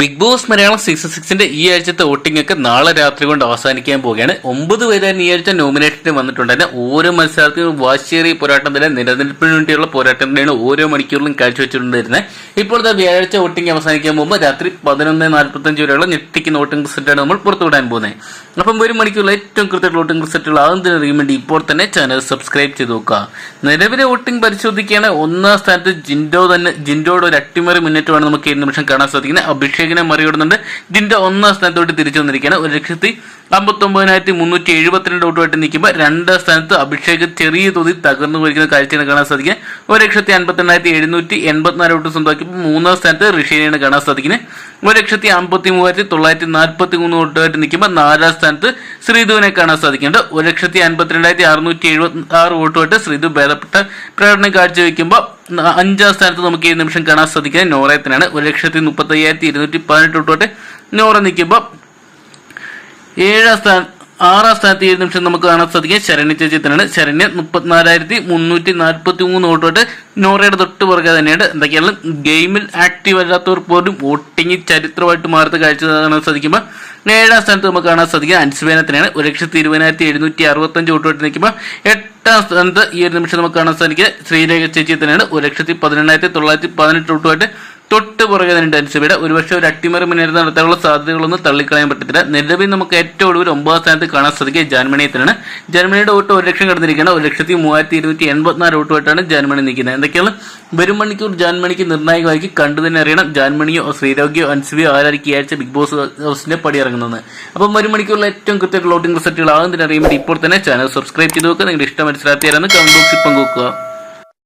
Big boss Malayalam season സിക്സിന്റെ ഈ ആഴ്ചത്തെ വോട്ടിംഗ് ഒക്കെ നാളെ രാത്രി കൊണ്ട് അവസാനിക്കാൻ പോവുകയാണ്. ഒമ്പത് പേരാണ് ഈ ആഴ്ച നോമിനേഷന് വന്നിട്ടുണ്ടായിരുന്നു ഓരോ മത്സരത്തിനും വാശിയേറിയ പോരാട്ടം തന്നെ നിലനിൽപ്പിന് വേണ്ടിയുള്ള പോരാട്ടം തന്നെയാണ് ഓരോ മണിക്കൂറിലും കാഴ്ചവെച്ചിട്ടുണ്ടായിരുന്നത് ഇപ്പോഴത്തെ വ്യാഴാഴ്ച വോട്ടിംഗ് അവസാനിക്കാൻ പോകുമ്പോൾ രാത്രി പതിനൊന്ന് നാൽപ്പത്തഞ്ച് വരെയുള്ള ഞെട്ടിക്കുന്ന വോട്ടിംഗ് റിസൾട്ടാണ് നമ്മൾ പുറത്തുവിടാൻ പോകുന്നത്. അപ്പം ഒരു മണിക്കൂറിൽ ഏറ്റവും കൃത്യമായിട്ട് വോട്ടിംഗ് റിസൾട്ടുകൾ ആകുന്നതിന് അറിയാൻ വേണ്ടി ഇപ്പോൾ തന്നെ ചാനൽ സബ്സ്ക്രൈബ് ചെയ്ത് നോക്കുക. നിലവിലെ വോട്ടിംഗ് പരിശോധിക്കുകയാണ്. ഒന്നാം സ്ഥാനത്ത് ജിൻഡോ തന്നെ ജിൻഡോയുടെ ഒരു അട്ടിമറി മുന്നേറ്റമാണ് നമുക്ക് ഈ നിമിഷം കാണാൻ സാധിക്കുന്നത്. അഭിഷേകിനെ മറികടുന്നുണ്ട്. ഇതിന്റെ ഒന്നാം സ്ഥാനത്തോട്ട് തിരിച്ചു വന്നിരിക്കുകയാണ്. ഒരു ലക്ഷത്തി അമ്പത്തൊമ്പതിനായിരത്തി മുന്നൂറ്റി എഴുപത്തിരണ്ട് വോട്ടുമായിട്ട് നിൽക്കുമ്പോൾ രണ്ടാം സ്ഥാനത്ത് അഭിഷേക് ചെറിയ തോതിൽ തകർന്നു പോയിരിക്കുന്ന കാഴ്ചയാണ് കാണാൻ സാധിക്കുക ഒരു ലക്ഷത്തി അൻപത്തിരണ്ടായിരത്തി എഴുന്നൂറ്റി എൺപത്തിനാല് വോട്ട് സ്വന്തമാക്കിയപ്പോൾ മൂന്നാം സ്ഥാനത്ത് ഋഷീനെയാണ് കാണാൻ സാധിക്കുന്നത്. ഒരു ലക്ഷത്തി അമ്പത്തി മൂവായിരത്തി തൊള്ളായിരത്തി നാൽപ്പത്തി മൂന്ന് വോട്ടുമായിട്ട് നിൽക്കുമ്പോൾ നാലാം സ്ഥാനത്ത് ശ്രീധുവിനെ കാണാൻ സാധിക്കുന്നുണ്ട്. ഒരു ലക്ഷത്തി അൻപത്തിരണ്ടായിരത്തി അറുന്നൂറ്റി എഴുപത്തി ആറ് വോട്ടുമായിട്ട് ശ്രീധു ഭേദപ്പെട്ട പ്രകടനം കാഴ്ചവെക്കുമ്പോൾ അഞ്ചാം സ്ഥാനത്ത് നമുക്ക് ഈ നിമിഷം കാണാൻ സാധിക്കുന്നത് നോറയത്തിനാണ്. ഒരു ലക്ഷത്തി മുപ്പത്തി അയ്യായിരത്തി ഇരുന്നൂറ്റി പതിനെട്ട് തൊട്ട് നോറ നിൽക്കുമ്പോൾ ഏഴാം സ്ഥാന ആറാം സ്ഥാനത്ത് ഈ നിമിഷം നമുക്ക് കാണാൻ സാധിക്കുക ശരണ്യ ചേച്ചിത്തനാണ്. ശരണ്യ മുപ്പത്തിനാലായിരത്തി മുന്നൂറ്റി നാൽപ്പത്തി മൂന്ന് വോട്ടോട്ട് നോറയുടെ തൊട്ട് പുറകെ തന്നെയാണ്. എന്തൊക്കെയാണ്? ഗെയിമിൽ ആക്റ്റീവ് അല്ലാത്തവർ പോലും വോട്ടിംഗ് ചരിത്രമായിട്ട് മാറുന്ന കാഴ്ച കാണാൻ സാധിക്കുമ്പോൾ ഏഴാം സ്ഥാനത്ത് നമുക്ക് കാണാൻ സാധിക്കുക അൻസുവേനത്തിനാണ്. ഒരു ലക്ഷത്തി ഇരുപതിനായിരത്തി എഴുന്നൂറ്റി അറുപത്തഞ്ച് വോട്ടോട്ട് നിൽക്കുമ്പോൾ എട്ടാം സ്ഥാനത്ത് ഈ ഒരു നിമിഷം നമുക്ക് കാണാൻ സാധിക്കുക ശ്രീരേഖ ചേച്ചി തന്നെയാണ്. ഒരു ലക്ഷത്തി പതിനെണ്ണായിരത്തി തൊള്ളായിരത്തി പതിനെട്ട് വോട്ടുമായിട്ട് തൊട്ട് പുറകെ തന്നെ അൻസിബയുടെ ഒരുപക്ഷെ ഒരു അട്ടിമറി മുന്നേറ്റം നടത്താനുള്ള സാധ്യതകളൊന്നും തള്ളിക്കളയാൻ പറ്റത്തില്ല. നിലവിൽ നമുക്ക് ഏറ്റവും ഒടുവിൽ ഒമ്പതാം സ്ഥാനത്ത് കാണാൻ സാധിക്കുക ജർമ്മനിയത്തിനാണ് ജർമ്മനിയുടെ വോട്ട് ഒരു ലക്ഷം കടന്നിരിക്കുകയാണ്. ഒരു ലക്ഷത്തി മൂവായിരത്തി ഇരുന്നൂറ്റി എൺപത്തിനാല് വോട്ടുമായിട്ടാണ് ജർമ്മനി നിൽക്കുന്നത്. എന്തൊക്കെയാണ്? വരും മണിക്കൂർ ജർമ്മനിക്ക് നിർണായകമായിരിക്കും കണ്ടു തന്നെ അറിയണം. ജർമ്മനിയോ ശ്രീരോഗ്യോ അൻസിബിയോ ആരായിരിക്കും ഈ ആഴ്ച ബിഗ് ബോസ് ഹൗസിന്റെ പടി ഇറങ്ങുന്നത് അപ്പം വരും മണിക്കൂറിലെ ഏറ്റവും കൃത്യമായിട്ട് വോട്ടിംഗ് റിസൾട്ടുകൾ ആകുന്നതിന് അറിയാൻ വേണ്ടി ഇപ്പോൾ തന്നെ ചാനൽ സബ്സ്ക്രൈബ് ചെയ്ത് നോക്കുക. നിങ്ങളുടെ ഇഷ്ടം മനസ്സിലാക്കിയാലെന്ന് കമന്റ് ബോക്സിൽ പങ്കുവെക്കുക.